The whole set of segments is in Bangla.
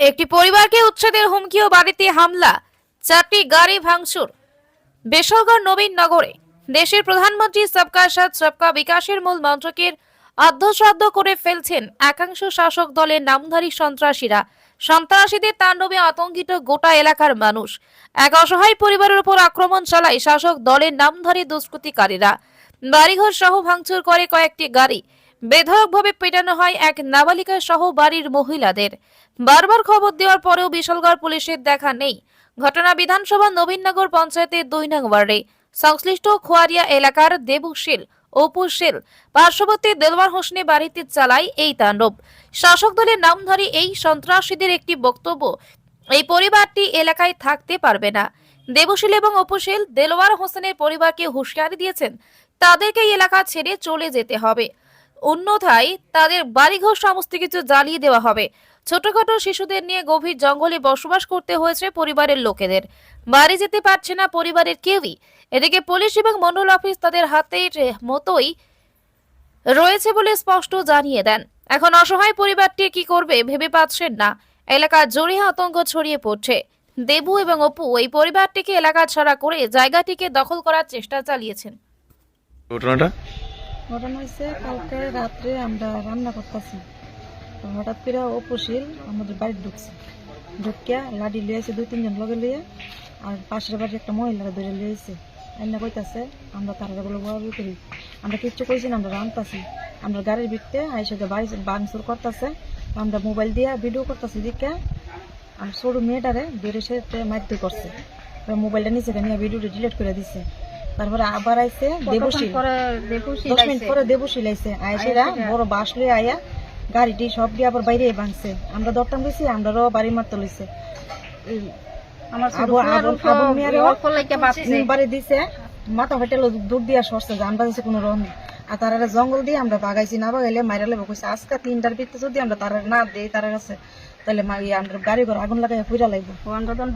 একটি পরিবারকে উচ্ছেদের হুমকি ও বাড়িতে হামলা, চারটি গাড়ি ভাঙচুর। বেসরকার নবীন নগরে দেশের প্রধানমন্ত্রী সবকা সাথ, সবকা বিকাশের মূল মন্ত্রকের আদ্যশ্রাদ্ধ করে ফেলছেন একাংশ শাসক দলের নামধারী সন্ত্রাসীরা। সন্ত্রাসীদের তাণ্ডবে আতঙ্কিত গোটা এলাকার মানুষ। এক অসহায় পরিবারের উপর আক্রমণ চালায় শাসক দলের নামধারী দুষ্কৃতিকারীরা। বাড়িঘর সহ ভাঙচুর করে কয়েকটি গাড়ি। বেধড়কভাবে পেটানো হয় এক নাবালিকা সহ বাড়ির মহিলাদের। বারবার খবর দেওয়ার পরেও বিশালগড় পুলিশের দেখা নেই। ঘটনা বিধানসভা নবীনগর পঞ্চায়েতের দুই নং ওয়ার্ডে। সংশ্লিষ্ট খোয়ারিয়া এলাকার দেবুশীল, অপুশীল, পার্শ্ববর্তী দেলওয়ার হোসনে বাড়িতে চালায় এই তাণ্ডব। শাসক দলের নামধারী এই সন্ত্রাসীদের একটি বক্তব্য এই পরিবারটি এলাকায় থাকতে পারবে না। দেবশীল এবং অপুশীল দেলোয়ার হোসেনের পরিবারকে হুঁশিয়ারি দিয়েছেন, তাদেরকে এলাকা ছেড়ে চলে যেতে হবে। অন্যথায় তাদের বাড়িঘর সমস্ত কিছু জ্বালিয়ে দেওয়া হবে। ছোটখাটো শিশুদের নিয়ে গভীর জঙ্গলে বসবাস করতে হয়েছে পরিবারের লোকেদের। বাড়ি যেতে পারছে না পরিবারের কেউই। এদিকে পুলিশ এবং মন্ডল অফিস তাদের হাতের মতোই রয়েছে বলে স্পষ্ট জানিয়ে দেন। এখন অসহায় পরিবারটি কি করবে ভেবে পাচ্ছেন না। এলাকা জুড়ে আতঙ্ক ছড়িয়ে পড়ছে। দেবু এবং অপু এই পরিবারটিকে এলাকা ছাড়া করে জায়গাটিকে দখল করার চেষ্টা চালিয়েছেন। ঘটনাটা? ঘটনা হয়েছে, কালকে রাত্রে আমরা রান্না করতেছি। হঠাৎ করে অপশীল আমাদের বাড়ি ঢুকছে। ঢুকিয়া লাডি লিয়েছে দুই, তিনজন লগে লিয়ে আর পাশের বাড়ির একটা মহিলারা ধরে লিয়েছে এনে কইতাছে, আমরা তারা বলে বড় করি আমরা কিচ্ছু কইছি না, আমরা রান্তাছি। আমরা গাড়ির ভিতরে আইসে যে বাড়ি বাংসুর করতেছে, আমরা মোবাইল দিয়ে ভিডিও করতেছি দিকে আর সরু মেয়েটারে ধরে সে মারতে করছে। মোবাইলটা নিচে নিয়ে ভিডিওটা ডিলিট করে দিছে। তারপরে আবার আইছে দেবশীল। দশ মিনিট পরে দেবশীল আইছে। আইসেরা বড় বাস লয়ে আয়া গাড়িটি সব দিয়ে আবার বাইরে ভাঙছে আমরা দরতাম গেছি আমরাও বাড়ি মারতে লইছে। মাথা হোটেল দূর দিয়া সরছে জান বাজছে কোনো রকম আর তারা জঙ্গল দিয়ে আমরা বাগাইছি না বাগাইলে মাইরা লেবো কইছে আজকে তিনটার ভিতরে যদি আমরা তারা না দেই তারা কাছে তাহলে আমরা গাড়ি ঘর আগুন লাগাই পুরা লাগবো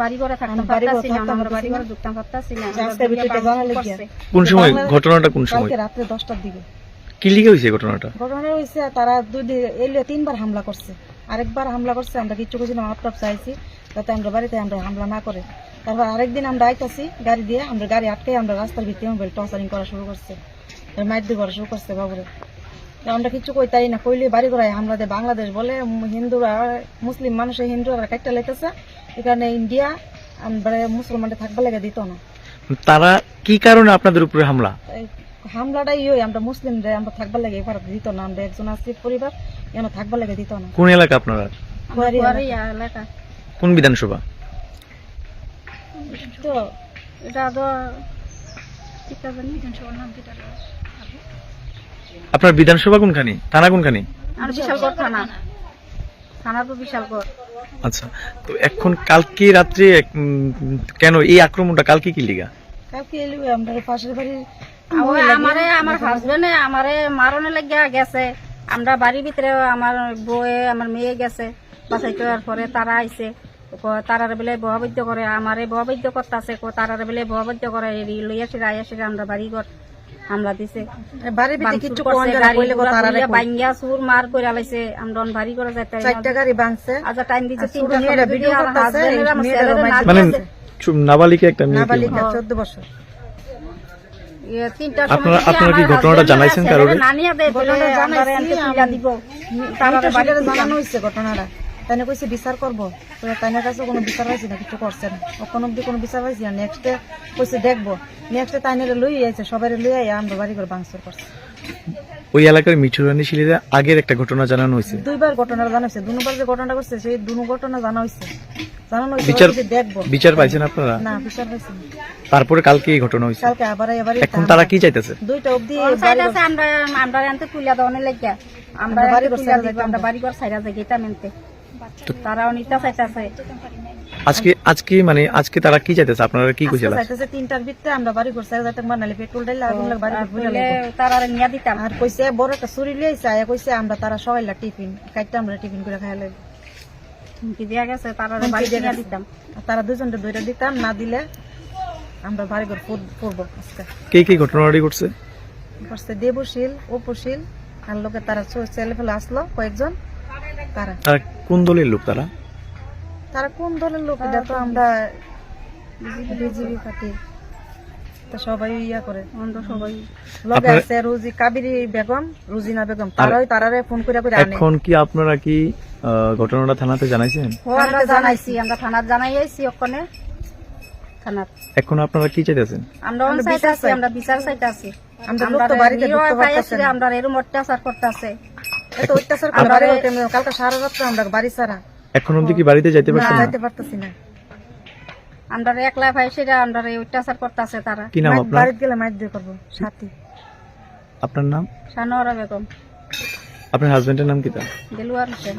বাড়ি করে থাকতাম বাড়ি ঘরে থাকতাম আমরা বাড়ি করে ঢুকতাম পারতাছি না আজকে ভিতরে জানালে গিয়া কোন সময়? ঘটনাটা কোন সময়? কালকে রাত্রে দশটার দিকে। কি লিখে হয়েছে ঘটনাটা? ঘটনা হয়েছে তারা দুই দিন এলে তিনবার হামলা করছে। আরেকবার হামলা করছে আমরা কিচ্ছু কিছু না আপ চাইছি যাতে আমরা বাড়িতে আমরা হামলা না করে। তারপর আরেকদিন আমরা আইতাছি গাড়ি দিয়ে আমরা গাড়ি আটকে আমরা রাস্তার ভিতরে মোবাইল টর্চারিং করা শুরু করছে। দিয়ে শুরু করছে বাবুরে। আমরা কিচ্ছু কইতাই না কইলে বাড়ি বাংলাদেশ বলে হিন্দুরা মুসলিম মানুষের হিন্দুরা কাটটা এখানে ইন্ডিয়া আমরা মুসলমানদের থাকবা লেগে দিত না। তারা কি কারণে আপনাদের উপরে হামলা? হামলাটাই ইয়ে আমরা মুসলিমরা আমরা থাকবার লাগে এবার দিত না আমরা একজন আছি পরিবার এখানে থাকবার লাগে দিত না। কোন এলাকা আপনারা কোন বিধানসভা? তো এটা তো ঠিক আছে জানি? আপনার বিধানসভা কোনখানি? থানা কোনখানি? আর বিশালগড় থানা। থানা তো বিশালগড়। আচ্ছা তো এখন কালকে রাত্রে কেন এই আক্রমণটা কালকে কি লিগা? কালকে এলি আমরা পাশের বাড়ির আমারে আমার হাজবেন্ডে আমারে মারনে লাগিয়া গেছে। আমরা বাড়ির ভিতরে আমার বউয়ে আমার মেয়ে গেছে বাসাইতে পরে তারা আইছে। তারার বেলায় বহাবৈদ্য করে আমারে বহাবৈদ্য করতেছে তারার বেলায় বহাবৈদ্য করে লইয়া সেরা আইয়া সেরা আমরা বাড়ি ঘর হামলা দিছে। ভিতরে বাংসুর কিচ্ছু কোন গাড়ি কইলে ঘোড়া তারা তুলিয়া বাঙ্গিয়া সুর মার করে আলাইছে আমরা অন বাড়ি করে যাইতে চারটা গাড়ি ভাঙছে আচ্ছা টাইম দিছে তিনটা মেয়েরা ভিডিও করতাছে, মানে নাবালিকা একটা মেয়ে নাবালিকা চোদ্দ বছর। ইয়ে, আপনারা- আপনারা কি ঘটনাটা জানাইছেন? নানিয়া বলে আমরা দিব তারা বাড়ি জানানো হয়েছে ঘটনাটা। তাই কইছে বিচার করব। তো তাইনার কাছে কোনো বিচার পাইছি না কিছু করছে না। কখন অব্দি কোনো বিচার পাইছি না। নেক্সটে কইছে দেখব। নেক্সটে তাইনারে লই আইছে সবাই লই আইয়া আমরা বাড়ি করে ভাঙচুর করছে। ওই এলাকার মিঠুরানী শিলিরা আগের একটা ঘটনা জানানো হয়েছে। দুইবার ঘটনাটা জানা হয়েছে। দুবার যে ঘটনাটা করছে সেই দুনো ঘটনা জানা হয়েছে। জানানো হয়েছে বিচার- দেখব। বিচার পাইছেন আপনারা? না বিচার পাইছি তারপরে কালকে এই ঘটনা হয়েছে। কালকে আবার এবারে এখন তারা কি চাইতেছে? দুইটা অব্দি ওর সাইড আছে? আমরা আমরা লাগিয়া আমরা আমরা বাড়ি ঘর সাইডে দিব আমরা বাড়ি ঘর তারাও নিতে চাইতেছে। আজকে আজকে মানে আজকে তারা কি চাইতেছে? আপনারা কি কইছিলেন চাইতেছে তিনটার ভিতরে আমরা বাড়ি করছে যাতে বানালে পেট্রোল ডাইলে আগুন লাগে বাড়ি ঘুরে তারা নিয়া দিতাম। আর কইছে বড় একটা চুরি লিয়েছে আয়া কইছে আমরা তারা সবাই টিফিন কাইতে আমরা টিফিন করে খাই হুমকি দিয়া গেছে তারা বাড়ি নিয়া দিতাম। আর তারা দুজনটা দুইটা দিতাম না দিলে আমরা বাড়ি ঘর করব আজকে। কে কি ঘটনাটি ঘটছে? করছে দেবশীল উপশীল আর লোকে তারা ছেলে ফেলে আসলো কয়েকজন। তারা। তারা কোন দলের লোক তারা? তারা কোন দলের লোক? এটা তো আমরা বিজেপি পার্টি। তো সবাই ইয়া করে। আমরা সবাই লগে আছে রুজি কাবিরি বেগম রুজিনা বেগম। তারাই তারারে ফোন করে করে আনে। এখন কি আপনারা কি ঘটনাটা থানাতে জানাইছেন? আমরা জানাইছি। আমরা থানাত জানাই আইছি ওখানে। থানাত এখন আপনারা কি চাইতেছেন? আমরা আমরা বিচার চাই। আমরা বিচার চাইতে আমরা লোক তো বাড়িতে ঢুকতে পারতেছে আমরা এরম অত্যাচার করতেছে এত অত্যাচার করে বাড়ি হইতে কালকে সারা রাত্র আমরা বাড়ি ছাড়া। এখন অবধি কি বাড়িতে যাইতে পারছেন না যাইতে পারতেছি না। আমরা একলা ভাই সেটা আমরা এই অত্যাচার করতেছে তারা। কি নাম আপনার? বাড়িতে গেলে মাইর দিয়ে করব সাথী। আপনার নাম? সানোয়ারা বেগম। আপনার হাজবেন্ডের নাম কি তা দেলুয়ার হোসেন।